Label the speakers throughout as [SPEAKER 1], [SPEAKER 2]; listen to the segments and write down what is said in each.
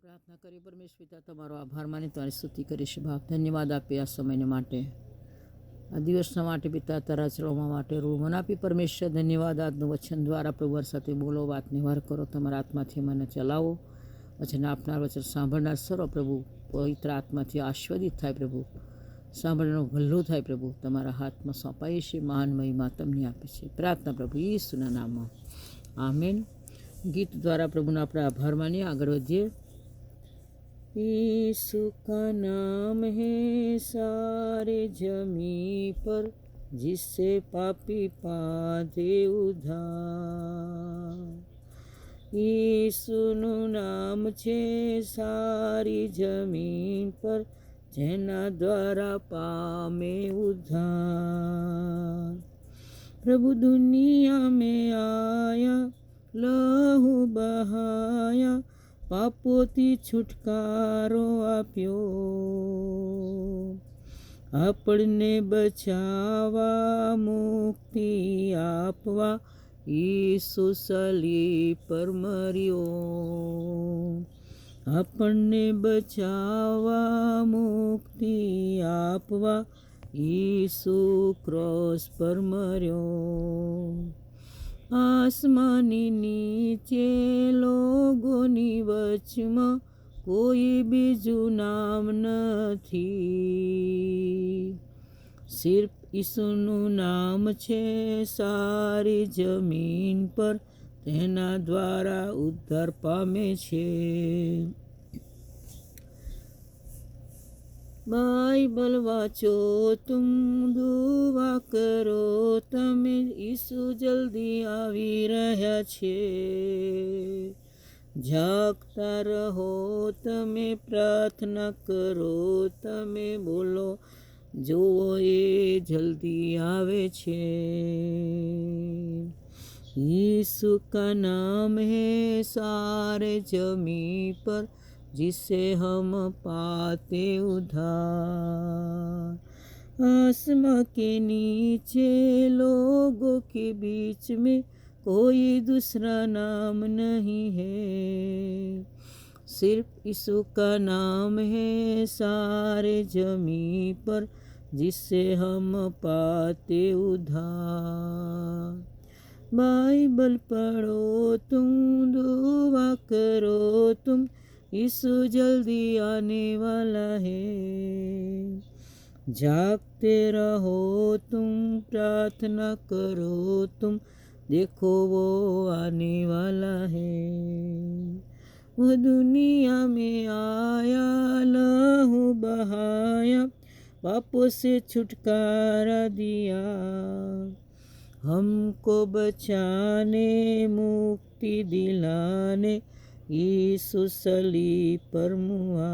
[SPEAKER 1] પ્રાર્થના કરી પરમેશ પિતા, તમારો આભાર માની તમારી સ્તુતિ કરીશ બાપ ધન્યવાદ આપી આ સમયને માટે. આ દિવસના માટે પિતા, તારા ચડવા માટે રૂ મન આપી પરમેશ્વર, ધન્યવાદ. આજનું વચન દ્વારા પ્રભુવાર સાથે બોલો, વાત નિવાર કરો, તમારા આત્માથી મને ચલાવો. વચન આપનાર, વચન સાંભળનાર સર્વ પ્રભુ પવિત્ર આત્માથી આશ્વાદિત થાય પ્રભુ. સાંભળવાનું ભલ્લું થાય પ્રભુ. તમારા હાથમાં સોંપાય છે મહાન મહિમા તમને આપે છે. પ્રાર્થના પ્રભુ ઈસુના નામમાં. આમેન. ગીત દ્વારા પ્રભુના આપણે આભાર માનીએ. આગળ વધીએ. यीशु का नाम है सारे जमी पर जिससे पापी पाते उधार ઈસુનું નામ છે સારી જમીન પર જેના દ્વારા પામે ઉધાર પ્રભુ દુનિયા में आया લહુ બહાયા પાપોથી છુટકારો આપ્યો. આપણને બચાવવા, મુક્તિ આપવા ઈસુ સલી પર મર્યો. આપણને બચાવવા, મુક્તિ આપવા ઈસુ ક્રોસ પર મર્યો. આસમાની નીચે લોગોની વચમાં કોઈ બીજું નામ નથી. સિર્ફ ઈસુનું નામ છે સારી જમીન પર, તેના દ્વારા ઉદ્ધાર પામે છે. બાઇબલ વાંચો તું દુવા કરો, તમે ઈસુ જલ્દી આવી રહ્યા છે. જાગતા રહો, તમે પ્રાર્થના કરો, તમે બોલો, જુઓ એ જલ્દી આવે છે. ઈસુ કા નામ હે, સારે જમી પર जिसे हम पाते उधार। आसमां के नीचे लोगों के बीच में कोई दूसरा नाम नहीं है। सिर्फ़ यीशु का नाम है सारे जमी पर जिससे हम पाते उधार। बाइबल पढ़ो तुम, दुआ करो तुम यीशु जल्दी आने वाला है। जागते रहो तुम, प्रार्थना करो तुम, देखो वो आने वाला है। वो दुनिया में आया, लहू बहाया पापों से छुटकारा दिया। हमको बचाने, मुक्ति दिलाने यीशु सली पर मुआ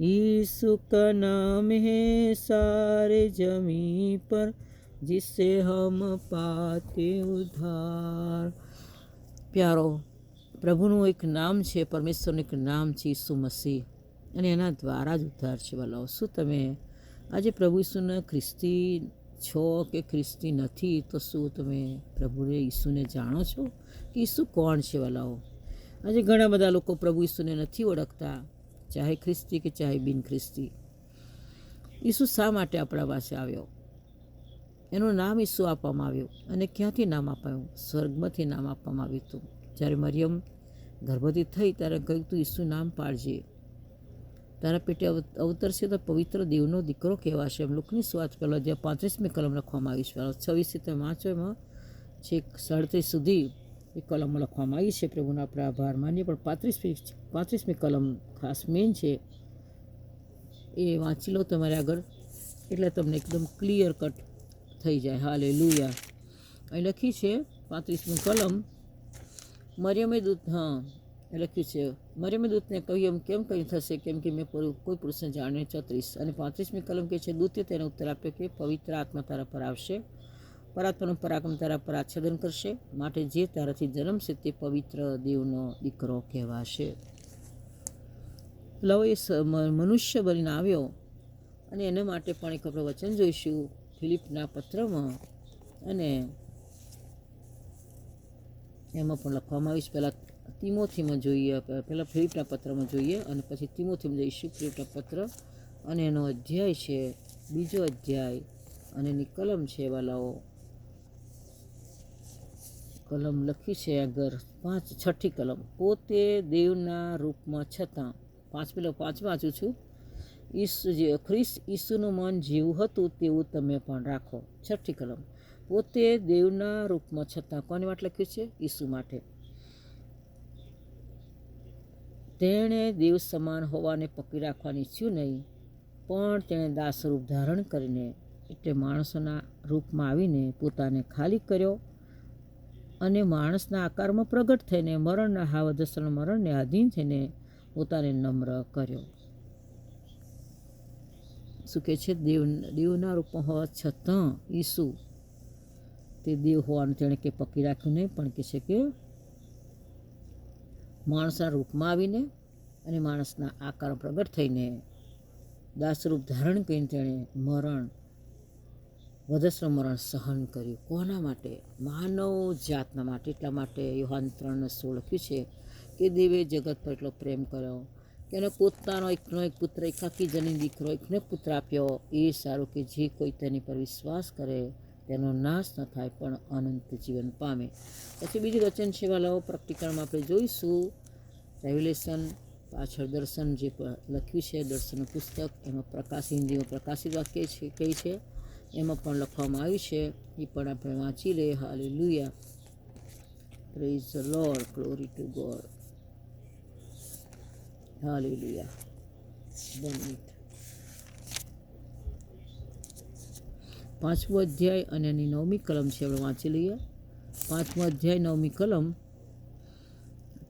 [SPEAKER 1] यीशु का नाम है सारे जमी पर जिससे हम पाते उधार પ્યારો પ્રભુનું એક નામ છે પરમેશ્વરનું એક નામ છે ઈસુ મસીહ અને એના દ્વારા જ ઉદ્ધાર છે વાલાઓ શું તમે આજે પ્રભુ ઈસુના ખ્રિસ્તી છો કે ખ્રિસ્તી નથી તો શું તમે પ્રભુને ઈસુને જાણો છો કે ઈસુ કોણ છે વાલાઓ આજે ઘણા બધા લોકો પ્રભુ ઈસુને નથી ઓળખતા, ચાહે ખ્રિસ્તી કે ચાહે બિન ખ્રિસ્તી. ઈસુ શા માટે આપણા પાસે આવ્યો? એનું નામ ઈસુ આપવામાં આવ્યું અને ક્યાંથી નામ અપાયું સ્વર્ગમાંથી નામ આપવામાં આવ્યું હતું. જ્યારે મરિયમ ગર્ભવતી થઈ ત્યારે કહ્યું, તું ઈસુ નામ પાડજે. તારા પેટે અવ- અવતરશે તો પવિત્ર દેવનો દીકરો કહેવાશે. એમ લોકની સ્વાદ પહેલાં જ્યાં પાંત્રીસમી કલમ લખવામાં આવી છે. છવ્વીસથી તમે વાંચો એમાં છેક સાડત્રીસ સુધી એ કલમ લખવામાં આવી છે પ્રભુના આપણે આભાર માનીએ પણ પાંત્રીસમી પાંત્રીસમી કલમ ખાસ મેન છે. એ વાંચી લો તમારે આગળ. એટલે તમને એકદમ ક્લિયર કટ થઈ જાય. હાલે લુયા અહીં લખી છે પાંત્રીસમી કલમ. મરિયમે દૂત, હા, લખ્યું છે. મરિયમે દૂતને કહ્યું એમ, કેમ કંઈ થશે? કેમ કે મેં કોઈ પુરુષને જાણે ચોત્રીસ અને પાંત્રીસમી કલમ કે છે, દૂતે તેને ઉત્તર આપ્યો કે પવિત્ર આત્મા તારા પર આવશે. પરાત્માનું પરાક્રમ તારા પર કરશે. માટે જે તારાથી જન્મશે તે પવિત્ર દેવનો દીકરો કહેવાશે. લવ એ મનુષ્ય બનીને આવ્યો અને એના માટે પણ એક આપણે વચન જોઈશું. ફિલિપના પત્રમાં અને એમાં પણ લખવામાં આવીશ. પહેલાં તિમોથીમાં જોઈએ પહેલાં ફિલિપના પત્રમાં જોઈએ અને પછી તિમોથીમાં જઈશું. ફિલિપના પત્ર અને એનો અધ્યાય છે, બીજો અધ્યાય અને એની કલમ છે, વાલાઓ. કલમ લખી છે આગળ પાંચ છઠ્ઠી કલમ. પોતે દેવના રૂપમાં છતાં, પાંચ પેલો પાંચ વાંચું છું. ઈસુ જે ખ્રિસ્ત ઈસુનું મન જેવું હતું તેવું તમે પણ રાખો. છઠ્ઠી કલમ. પોતે દેવના રૂપમાં છતાં કોની માટે લખ્યું છે? ઈસુ માટે. તેણે દેવ સમાન હોવાને પકડી રાખવાની ઈચ્છ્યું નહીં, પણ તેણે દાસરૂપ ધારણ કરીને એટલે માણસોના રૂપમાં આવીને પોતાને ખાલી કર્યો. અને માણસના આકારમાં પ્રગટ થઈને મરણના હાવદસણ મરણને આધીન થઈને પોતાને નમ્ર કર્યો. શું કહે છે? દેવ, દેવના રૂપમાં હોવા છતાં ઈસુ તે દેવ હોવાનું તેણે કે પકી રાખ્યું નહીં, પણ કહે છે કે માણસના રૂપમાં આવીને અને માણસના આકાર પ્રગટ થઈને દાસરૂપ ધારણ કરીને તેણે મરણ વધસ્ર મરણ સહન કર્યું. કોના માટે? માનવ જાતના માટે. એટલા માટે યુહાન ત્રણ સોળ લખ્યું છે કે દેવે જગત પર એટલો પ્રેમ કર્યો કે એને પોતાનો એકનો એક પુત્ર, એકાકી જની દીકરો, એકને પુત્ર આપ્યો. એ સારું કે જે કોઈ તેની પર વિશ્વાસ કરે તેનો નાશ ન થાય, પણ અનંત જીવન પામે. પછી બીજું વચન છે વાલાઓ, પ્રેક્ટિકલમાં આપણે જોઈશું. રેવ્યુલેશન પાછળ દર્શન જે લખ્યું છે દર્શન પુસ્તક. એમાં પ્રકાશ હિન્દીમાં પ્રકાશિત વાક્ય છે કઈ છે એમાં પણ લખવામાં આવ્યું છે એ પણ આપણે વાંચી લઈએ hallelujah praise lord glory to God hallelujah પાંચમો અધ્યાય અને એની નવમી કલમ છે, આપણે વાંચી લઈએ. પાંચમો અધ્યાય, નવમી કલમ.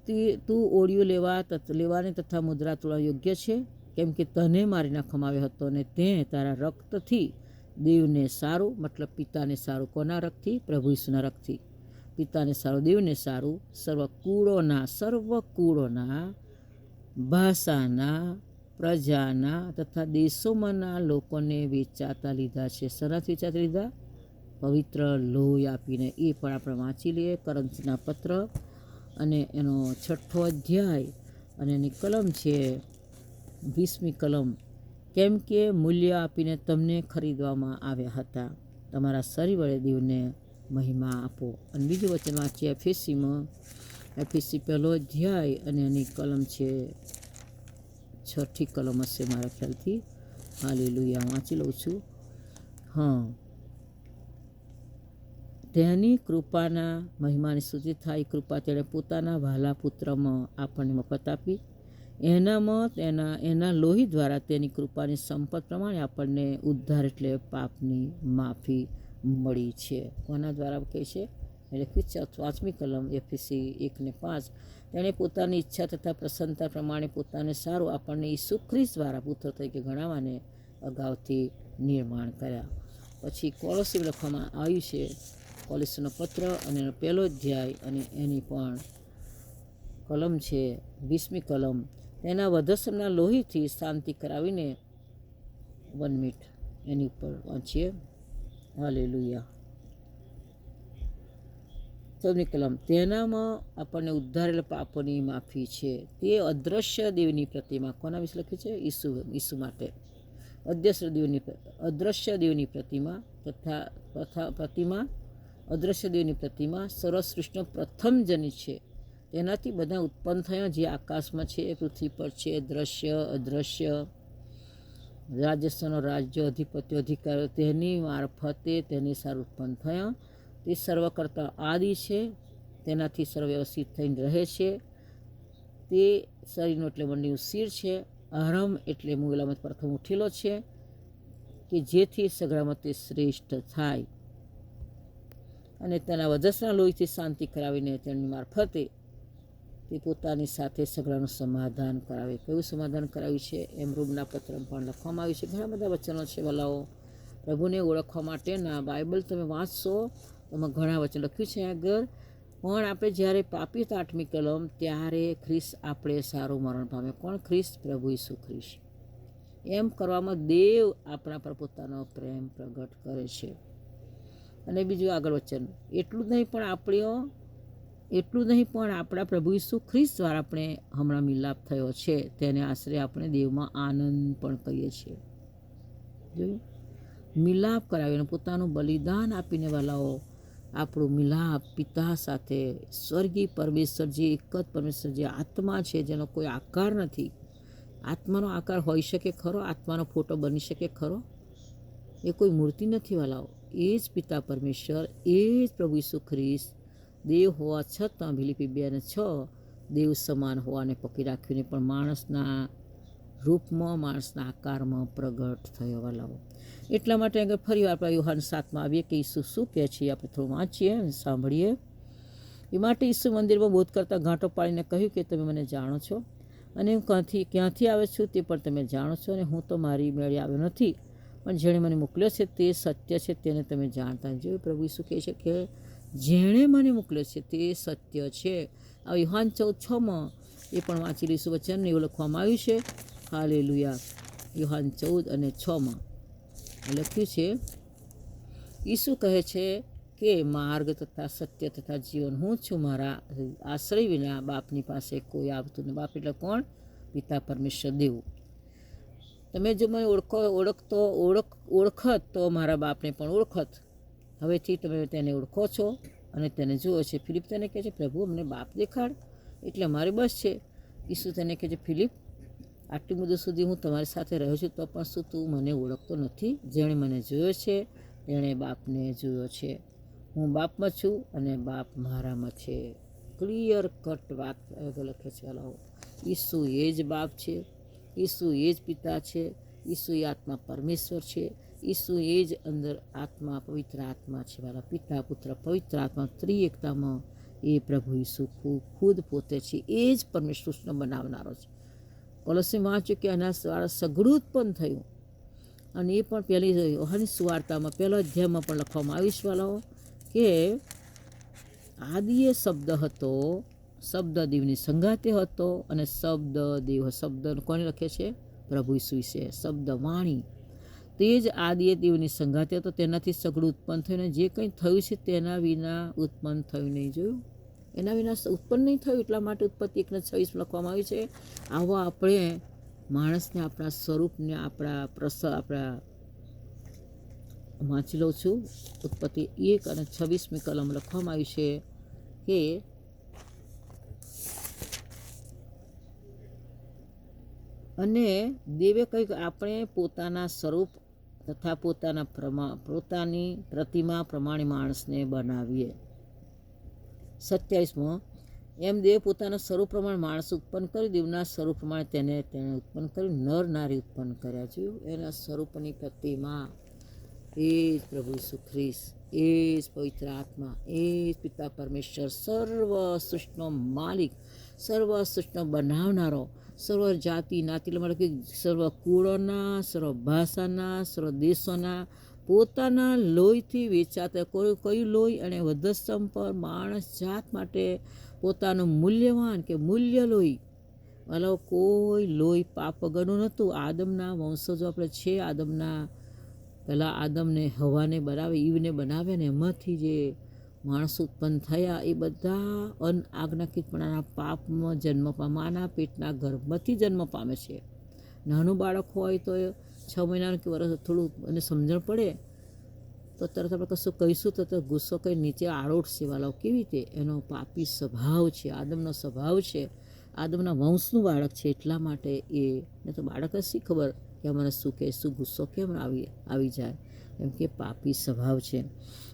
[SPEAKER 1] તે ઓળિયો લેવા લેવાને તથા મુદ્રા તોડવા યોગ્ય છે? કેમ કે તને મારી નાખવામાં આવ્યો હતો અને તે તારા રક્તથી દેવને સારું, મતલબ પિતાને સારું કોના રખથી? પ્રભુ ઈસુના રખથી. પિતાને સારું, દેવને સારું, સર્વ કુળોના સર્વ કુળોના, ભાષાના, પ્રજાના તથા દેશોમાંના લોકોને વેચાતા લીધા છે. સરસ વેચાતા લીધા? પવિત્ર લોહી આપીને. એ પણ આપણે વાંચી લઈએ કરંતના પત્ર અને એનો છઠ્ઠો અધ્યાય અને એની કલમ છે, વીસમી કલમ. કેમ કે મૂલ્ય આપીને તમને ખરીદવામાં આવ્યા હતા. તમારા શરીર દેવને મહિમા આપો. અને બીજું વચન વાંચીએ એફએસીમાં એફએસી પહેલો અધ્યાય અને એની કલમ છે, છઠ્ઠી કલમ હશે મારા ખ્યાલથી. હાલી લુયા વાંચી લઉં છું. હા. તેની કૃપાના મહિમાની સ્તુતિ થાય. કૃપા તેણે પોતાના વહાલા પુત્રમાં આપણને મફત આપી. એનામાં મત, એના એના લોહી દ્વારા તેની કૃપાની સંપત પ્રમાણે આપણને ઉદ્ધાર એટલે પાપની માફી મળી છે. કોના દ્વારા કહે છે? એટલે ફિચ પાંચમી કલમ એફીસી એક ને પાંચ. તેણે પોતાની ઈચ્છા તથા પ્રસન્નતા પ્રમાણે પોતાને સારું આપણને ઈસુ ખ્રિસ્ત દ્વારા પુત્ર તરીકે ગણાવવાને અગાઉથી નિર્માણ કર્યા. પછી કોલોસી લખવામાં આવ્યું છે, કોલેસનો પત્ર અને એનો પહેલો અધ્યાય અને એની પણ કલમ છે, વીસમી કલમ. તેના વધસમના લોહીથી શાંતિ કરાવીને વન મિનિટ એની ઉપર વાંચીએ. હાલે લુયા સૌની કલમ, તેનામાં આપણને ઉદ્ધારેલ પાપોની માફી છે. તે અદ્રશ્ય દેવની પ્રતિમા, કોના વિશે લખ્યું છે? ઈસુ ઈસુ માટે. અદ્રશ્ય દેવની અદ્રશ્ય દેવની પ્રતિમા તથા પ્રતિમા, અદ્રશ્ય દેવની પ્રતિમા સરસ કૃષ્ણ પ્રથમ જની છે. તેનાથી બધા ઉત્પન્ન થયા. જે આકાશમાં છે પૃથ્વી પર છે. દ્રશ્ય, અદ્રશ્ય. રાજસ્થાનો રાજ્ય, અધિપત્ય, અધિકારીઓ તેની મારફતે તેની સાર ઉત્પન્ન થયા. તે સર્વ કરતાં આદિ છે. તેનાથી સર્વવ્યવસ્થિત થઈને રહે છે. તે શરીરનો એટલે મંડીનું શિર છે. આરંભ એટલે મુગલામત પ્રથમ ઉઠેલો છે કે જેથી સગડામાં શ્રેષ્ઠ થાય. અને તેના વધસના લોહીથી શાંતિ કરાવીને તેની મારફતે તે પોતાની સાથે સગડાનું સમાધાન કરાવે. કયું સમાધાન કરાવ્યું છે? એમ રૂમના પત્રમાં પણ લખવામાં આવ્યું છે. ઘણા બધા વચનો છે વલાઓ. પ્રભુને ઓળખવા માટેના બાઇબલ તમે વાંચશો, એમાં ઘણા વચન લખ્યું છે આગળ. પણ આપણે જ્યારે પાપી આઠમી કલમ, ત્યારે ખ્રિસ્ત આપણે સારું મરણ પામે. કોણ? ખ્રિસ્ત પ્રભુ ઈસુ ખ્રિસ્ત. એમ કરવામાં દેવ આપણા પર પોતાનો પ્રેમ પ્રગટ કરે છે. અને બીજું આગળ વચન. એટલું જ નહીં, પણ આપણો એટલું નહીં, પણ આપણા પ્રભુ ઈસુ ખ્રિસ્ત દ્વારા આપણે હમણાં મિલાપ થયો છે, તેને આશરે આપણે દેવમાં આનંદ પણ કહીએ છીએ. જોયું? મિલાપ કરાવીને પોતાનું બલિદાન આપીને વાલાઓ, આપણું મિલાપ પિતા સાથે સ્વર્ગીય પરમેશ્વર જે એક જ પરમેશ્વર જે આત્મા છે, જેનો કોઈ આકાર નથી. આત્માનો આકાર હોઈ શકે ખરો, આત્માનો ફોટો બની શકે ખરો? એ કોઈ મૂર્તિ નથી વાલાઓ. એ જ પિતા પરમેશ્વર, એ જ પ્રભુ ઈસુ ખ્રિસ્ત દેવ હોવા છતાં ફિલિપી બે અને છ દેવ સમાન હોવાને પકડી રાખ્યું પણ માણસના રૂપમાં, માણસના આકારમાં પ્રગટ થયો વાલાઓ એટલા માટે આગળ ફરી વાર આપણે યુહાન સાતમાં આવીએ કે ઈસુ શું કહે છે આપણે થોડું વાંચીએ અને સાંભળીએ. એ માટે ઈસુ મંદિરમાં બોધ કરતાં ઘાંટો પાડીને કહ્યું કે તમે મને જાણો છો અને હું ક્યાંથી ક્યાંથી આવે છું તે પણ તમે જાણો છો અને હું તો મારી મેળે આવ્યો નથી. પણ જેણે મને મોકલ્યો છે તે સત્ય છે તેને તમે જાણતા જોયું પ્રભુ ઈસુ કહે છે કે જેણે મને મોકલ્યો છે તે સત્ય છે. આ યુહાન ચૌદ છમાં એ પણ વાંચી લઈશું વચન એવું લખવામાં આવ્યું છે. હાલે લુયા યુહાન ચૌદ અને છમાં લખ્યું છે. ઈસુ કહે છે કે, માર્ગ તથા સત્ય તથા જીવન હું છું. મારા આશ્રય વિના બાપની પાસે કોઈ આવતું ને બાપ એટલે કોણ? પિતા પરમેશ્વર દેવ. તમે જો મને ઓળખો, ઓળખતો, ઓળખ, ઓળખત તો મારા બાપને પણ ઓળખત. હવેથી તમે તેને ઓળખો છો અને તેને જુઓ છે. ફિલિપ તેને કહે છે, પ્રભુ, અમને બાપ દેખાડ. એટલે અમારે બસ છે. ઈસુ તેને કહે છે, ફિલિપ, આટલી મુદત સુધી હું તમારી સાથે રહ્યો છું, તો પણ શું તું મને ઓળખતો નથી? જેણે મને જોયો છે, તેણે બાપને જોયો છે. હું બાપમાં છું અને બાપ મારામાં છે. ક્લિયર કટ વાત લખે છે હલાવો ઈસુ એ જ બાપ છે. ઈસુ એ જ પિતા છે. ઈસુ એ આત્મા પરમેશ્વર છે. ઈસુ એ જ અંદર આત્મા, પવિત્ર આત્મા છે મારા પિતા, પુત્ર, પવિત્ર આત્મા, ત્રિએકતામાં એ પ્રભુ ઈસુ ખુદ પોતે છે, એ જ પરમેશ્વરનો બનાવનારો છે. કોલસી વાંચ્યું કે એના દ્વારા સઘળું ઉત્પન્ન થયું. અને એ પણ પહેલી યોહાની સુવાર્તામાં, પહેલા અધ્યાયમાં પણ લખવામાં આવી વાલાઓ, કે આદિએ શબ્દ હતો, શબ્દ દેવની સંગાતે હતો અને શબ્દ દેવ, શબ્દ કોને લખે છે? પ્રભુ ઈસુ વિશે. શબ્દ વાણી. તે જ આદિએ દેવની સંગાતે હતો તેનાથી સઘળું ઉત્પન્ન થયું અને જે કંઈ થયું છે તેના વિના ઉત્પન્ન થયું નહીં, જોયું? એના વિના ઉત્પન્ન નહીં થયું, એટલા માટે ઉત્પત્તિ એકને છવ્વીસ લખવામાં આવ્યું છે, આવા આપણે માણસને આપણા સ્વરૂપને, આપણા પ્રસ, આપણા વાંચી લઉં છું. ઉત્પત્તિ એક અને છવ્વીસમી કલમ લખવામાં આવ્યું છે કે અને દેવે કહ્યું કે આપણે પોતાના સ્વરૂપ તથા પોતાના પ્રમા પોતાની પ્રતિમા પ્રમાણે માણસને બનાવીએ. સત્યાવીસમો, એમ દેવ પોતાના સ્વરૂપ પ્રમાણે માણસ ઉત્પન્ન કરી, દેવના સ્વરૂપ પ્રમાણે તેને તેને ઉત્પન્ન કર્યું નર નારી ઉત્પન્ન કર્યા. જોયું? એના સ્વરૂપની પ્રતિમા. એ જ પ્રભુ સુખ્રીસ એ જ પવિત્ર આત્મા. એ જ પિતા પરમેશ્વર. સર્વ સૃષ્ટિનો માલિક. સર્વ સૃષ્ટિનો બનાવનારો. સર્વ જાતિ નાતિ એટલે કે સર્વ કુળોના, સર્વ ભાષાના, સર્વ દેશોના પોતાના લોહીથી વેચાતા કોઈ કયું લોહી અને વધસ્તમ પર માણસ જાત માટે પોતાનું મૂલ્યવાન કે મૂલ્ય લોહી. મતલબ કોઈ લોહી પાપ વગરનું નહોતું. આદમના વંશજો આપણે છે, આદમના પહેલાં આદમને હવાને બનાવે, ઈવને બનાવે ને એમાંથી જે માણસ ઉત્પન્ન થયા એ બધા અન આજ્ઞાકીતપણાના પાપમાં જન્મ પામાના, પેટના ગર્ભમાંથી જન્મ પામે છે. નાનું બાળક હોય તો એ છ મહિનાનું કે વર્ષ થોડું એને સમજણ પડે. તો તરત આપણે કશું કહીશું તો ગુસ્સો કંઈ નીચે આળોટશે વાળો કેવી રીતે? એનો પાપી સ્વભાવ છે, આદમનો સ્વભાવ છે. આદમના વંશનું બાળક છે એટલા માટે એ, ને તો બાળક જ શી ખબર કે મને શું કહે શું ગુસ્સો કેમ આવી આવી જાય? એમ કે પાપી સ્વભાવ છે.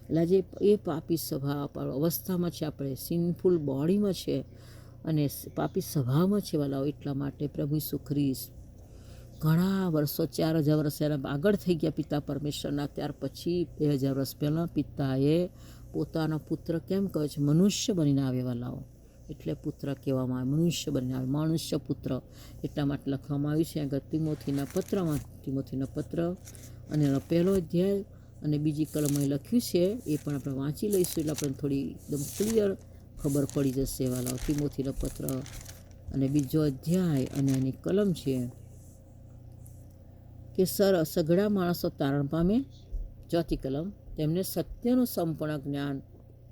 [SPEAKER 1] એટલે જે એ પાપી સ્વભાવ અવસ્થામાં છે, આપણે સિનફુલ બોડીમાં છે અને પાપી સ્વભાવમાં છે વાલાઓ, એટલા માટે પ્રભુ સુખરીશ ઘણા વર્ષો, ચાર હજાર વર્ષ એના આગળ થઈ ગયા પિતા પરમેશ્વરના, ત્યાર પછી બે હજાર વર્ષ પહેલાં પિતાએ પોતાનો પુત્ર કેમ કહે છે? મનુષ્ય બનીને આવ્યા લાવો એટલે પુત્ર કહેવામાં આવે, મનુષ્ય બનીને આવે મનુષ્ય પુત્ર. એટલા માટે લખવામાં આવ્યું છે આગળ તિમોથીના પત્રમાં, તિમોથીના પત્ર. અને એનો પહેલો અધ્યાય અને બીજી કલમ અહીં લખ્યું છે, એ પણ આપણે વાંચી લઈશું એટલે આપણને થોડી એકદમ ક્લિયર ખબર પડી જશે વાલાઓ તિમોથીનો પત્ર અને બીજો અધ્યાય અને એની કલમ છે કે સર સઘળા માણસો તારણ પામે. ચોથી કલમ, તેમને સત્યનું સંપૂર્ણ જ્ઞાન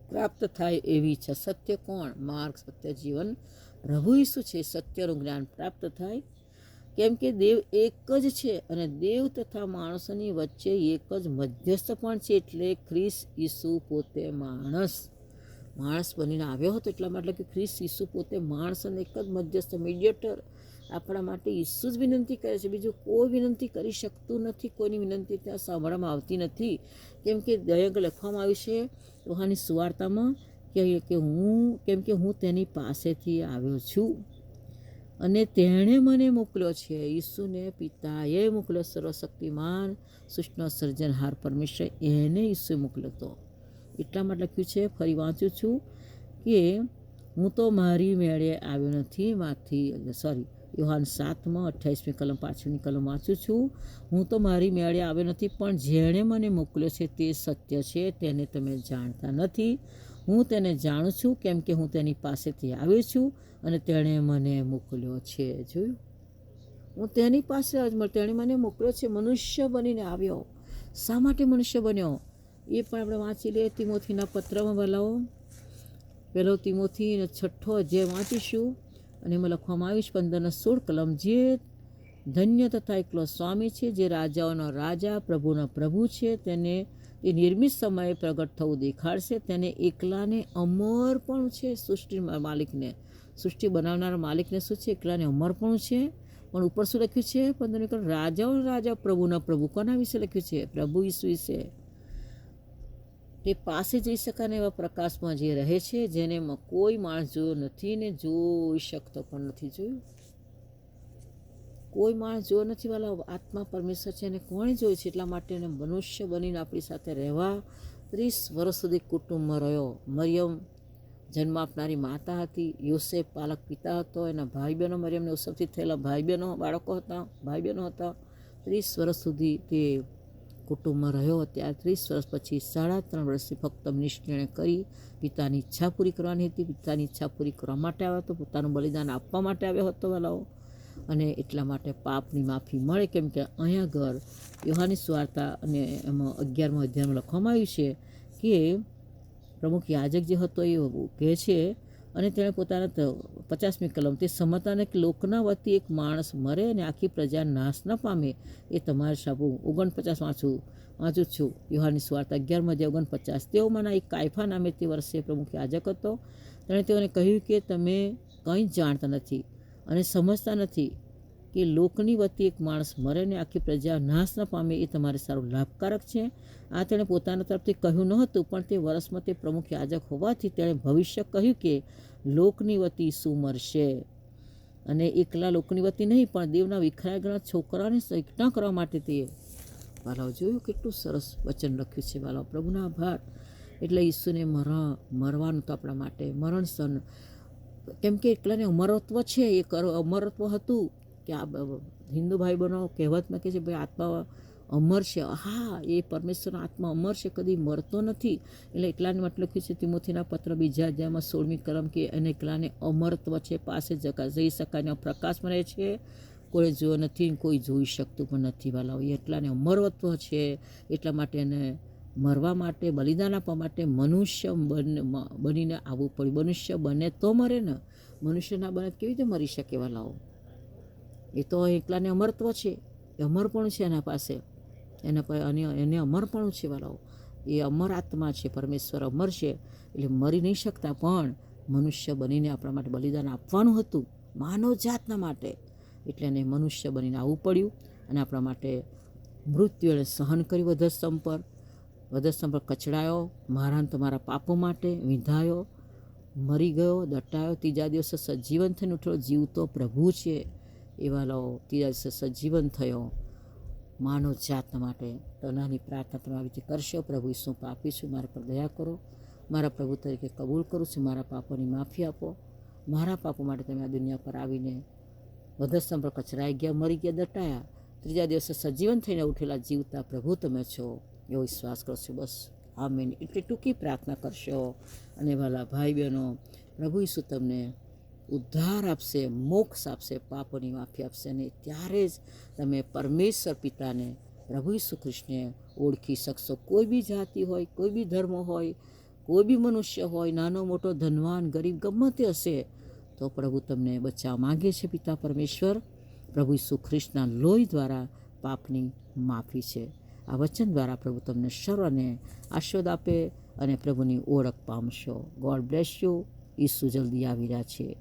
[SPEAKER 1] પ્રાપ્ત થાય એવી છે. સત્ય કોણ? માર્ગ સત્ય જીવન પ્રભુ ઈસુ છે. સત્યનું જ્ઞાન પ્રાપ્ત થાય. કેમ કે દેવ એક જ છે અને દેવ તથા માણસોની વચ્ચે એક જ મધ્યસ્થ પણ છે એટલે ખ્રિસ ઈસુ પોતે માણસ. માણસ બનીને આવ્યો હતો એટલા માટે કે ખ્રિસ્ત ઈસુ પોતે માણસ અને એક જ મધ્યસ્થ મીડિયેટર આપણા માટે ઈસુ જ વિનંતી કરે છે. બીજું કોઈ વિનંતી કરી શકતું નથી, કોઈની વિનંતી ત્યાં સાંભળવામાં આવતી નથી. કેમ કે દયંગ લખવામાં આવ્યું છે રોહાની સુવાર્તામાં કે કે હું, કેમ કે હું તેની પાસેથી આવ્યો છું. અને તેણે મને મોકલ્યો છે. ઈસુને પિતાએ મોકલ્યો. સર્વશક્તિમાન સૃષ્ટિનો સર્જનહાર પરમેશ્વર, એને ઈસુએ મોકલ્યો હતો. એટલા માટે લખ્યું છે, ફરી વાંચું છું કે હું તો મારી મેળે આવ્યો નથી માથી સોરી યુહાન સાતમાં અઠ્યાવીસમી કલમ પાછળની કલમ વાંચું છું. હું તો મારી મેળે આવ્યો નથી, પણ જેણે મને મોકલ્યો છે તે સત્ય છે, તેને તમે જાણતા નથી. હું તેને જાણું છું, કેમ કે હું તેની પાસેથી આવ્યો છું અને તેણે મને મોકલ્યો છે. જોયું? હું તેની પાસે જ તેણે મને મોકલ્યો છે, મનુષ્ય બનીને આવ્યો. શા માટે મનુષ્ય બન્યો? એ પણ આપણે વાંચી લઈએ. તિમોથીના પત્રમાં બોલાવો. પહેલો તિમોથીનો છઠ્ઠો અધ્યાય વાંચીશું. અને એમાં લખવામાં આવ્યું છે પંદરના સોળ કલમ જે ધન્ય તથા એકલો સ્વામી છે, જે રાજાઓનો રાજા, પ્રભુનો પ્રભુ છે, તેને એ નિર્મિત સમયે પ્રગટ થવું દેખાડશે. તેને એકલાને અમર પણ છે સૃષ્ટિ માલિકને. સૃષ્ટિ બનાવનાર માલિકને શું છે? એકલાને અમર પણ છે. પણ ઉપર શું લખ્યું છે? પંદર રાજાઓ રાજા, પ્રભુના પ્રભુ. કોના વિશે લખ્યું છે? પ્રભુ ઈસુ વિશે તે પાસે જઈ શકાય એવા પ્રકાશમાં જે રહે છે જેને કોઈ માણસ જોયો નથી ને જોઈ શકતો પણ નથી. જોયું? કોઈ માણસ જોયો નથી વાલા આત્મા પરમેશ્વર છે એને કોણે જોયું છે? એટલા માટે એને મનુષ્ય બનીને આપણી સાથે રહેવા ત્રીસ વર્ષ સુધી કુટુંબમાં રહ્યો. મરિયમ જન્મ આપનારી માતા હતી. યોસેફ પાલક પિતા હતો. એના ભાઈ બહેનો મરિયમને ઉત્સવથી થયેલા ભાઈ બહેનો બાળકો હતા ભાઈ બહેનો હતા. ત્રીસ વર્ષ સુધી તે કુટુંબમાં રહ્યો ત્યાર ત્રીસ વર્ષ પછી સાડા ત્રણ વર્ષથી ફક્ત નિશ્ચય કરી પિતાની ઈચ્છા પૂરી કરવાની હતી. પિતાની ઈચ્છા પૂરી કરવા માટે આવ્યો હતો, પોતાનું બલિદાન આપવા માટે આવ્યો હતો વાલાઓ. અને એટલા માટે પાપની માફી મળે કેમ કે અહીંયા ઘર યોહાની સ્વાર્તા અને એમાં અગિયારમાં અધ્યાયમાં લખવામાં આવ્યું છે કે પ્રમુખ યાજક જે હતો એ કહે છે અને તેણે પોતાના પચાસમી કલમ તે સમતાને લોકના વતી એક માણસ મરે અને આખી પ્રજા નાશ ન પામે એ તમારે સાબુ ઓગણપચાસ વાંચું વાંચું છું. યુહાની સ્વાર્થ અગિયારમાં જે ઓગણપચાસ. તેઓમાંના એક કાયફા નામે તે વર્ષે પ્રમુખ યાજક હતો તેણે તેઓને કહ્યું કે તમે કંઈ જાણતા નથી અને સમજતા નથી. કે લોકની વતી એક માણસ મરે ને આખી પ્રજા નાશ ન પામે એ તમારે સારું લાભકારક છે. આ તેણે પોતાના તરફથી કહ્યું ન હતું પણ તે વર્ષમાં તે પ્રમુખ યાજક હોવાથી તેણે ભવિષ્ય કહ્યું કે લોકની વતી શું મરશે. અને એકલા લોકની વતી નહીં, પણ દેવના વિખરાય છોકરાને એકઠા કરવા માટે તે વાલાઓ જોયું કેટલું સરસ વચન લખ્યું છે વાલાઓ પ્રભુના આભાર. એટલે ઈસુને મરણ મરવાનું તો આપણા માટે મરણ સન કેમ કે એકલાને અમરત્વ છે એ અમરત્વ હતું. કે આ હિન્દુ ભાઈ બહેનો કહેવતમાં કહે છે, ભાઈ, આત્મા અમર છે. હા, એ પરમેશ્વરનો આત્મા અમર છે, કદી મરતો નથી. એટલે એકલાને માટે લખ્યું છે, તિમોથીના પત્ર બીજા અધ્યાયમાં સોળમી કરમ કે એને એકલાને અમરત્વ છે પાસે જકા જઈ શકાય એનો પ્રકાશમાં રહે છે. કોઈ જોયો નથી કોઈ જોઈ શકતું પણ નથી વાલાઓ એટલાને અમરત્વ છે, એટલા માટે એને મરવા માટે, બલિદાન આપવા માટે મનુષ્ય બન બનીને આવવું પડ્યું. મનુષ્ય બને તો મરે ને. મનુષ્ય ના બને કેવી રીતે મરી શકે વાલાઓ? એ તો એકલાને અમરત્વ છે. એ અમર પણ છે એના પાસે. એના અને એને પણ છે વાલાઓ. એ અમર આત્મા છે, પરમેશ્વર અમર છે. એટલે મરી નહીં શકતા, પણ મનુષ્ય બનીને આપણા માટે બલિદાન આપવાનું હતું માનવ જાતના માટે. એટલે એને મનુષ્ય બનીને આવવું પડ્યું અને આપણા માટે મૃત્યુ એણે સહન કર્યું વધસ્તંભ પર. વધસ્તંભ પર કચડાયો મારા ને તમારા પાપો માટે વિંધાયો, મરી ગયો, દટાયો, ત્રીજા દિવસે સજીવન થઈને ઉઠ્યો. જીવતો પ્રભુ છે. એવા લો ત્રીજા દિવસે સજીવન થયો માનવ જાત માટે. તો નાની પ્રાર્થના તમે રીતે કરશો, પ્રભુ શું પાપી છું, મારા પર દયા કરો. મારા પ્રભુ તરીકે કબૂલ કરું છું, મારા પાપોની માફી આપો. મારા પાપો માટે તમે આ દુનિયા પર આવીને વધસ્તંભ પર કચરાઈ ગયા, મરી ગયા, દટાયા. ત્રીજા દિવસે સજીવન થઈને ઉઠેલા જીવતા પ્રભુ તમે છો. એવો વિશ્વાસ કરશો બસ આમેન. એટલે ટૂંકી પ્રાર્થના કરશો. અને વાલા ભાઈ બહેનો, પ્રભુ ઈસુ તમને ઉદ્ધાર આપશે, મોક્ષ આપશે, પાપોની માફી આપશે અને ત્યારે જ તમે પરમેશ્વર પિતાને પ્રભુ ઈસુ કૃષ્ણને ઓળખી શકશો. કોઈ બી જાતિ હોય, કોઈ બી ધર્મ હોય, કોઈ બી મનુષ્ય હોય, નાનો, મોટો, ધનવાન, ગરીબ, ગમે તે હશે, તો પ્રભુ તમને બચાવ માંગે છે પિતા પરમેશ્વર. પ્રભુ ઈસુ ખ્રિસ્તના લોહી દ્વારા પાપની માફી છે. આ વચન દ્વારા પ્રભુ તમને સર્વને આશીર્વાદ આપે અને પ્રભુની ઓળખ પામશો. ગોડ બ્લેસ યુ ઈસુ જલ્દી આવી રહ્યા છે.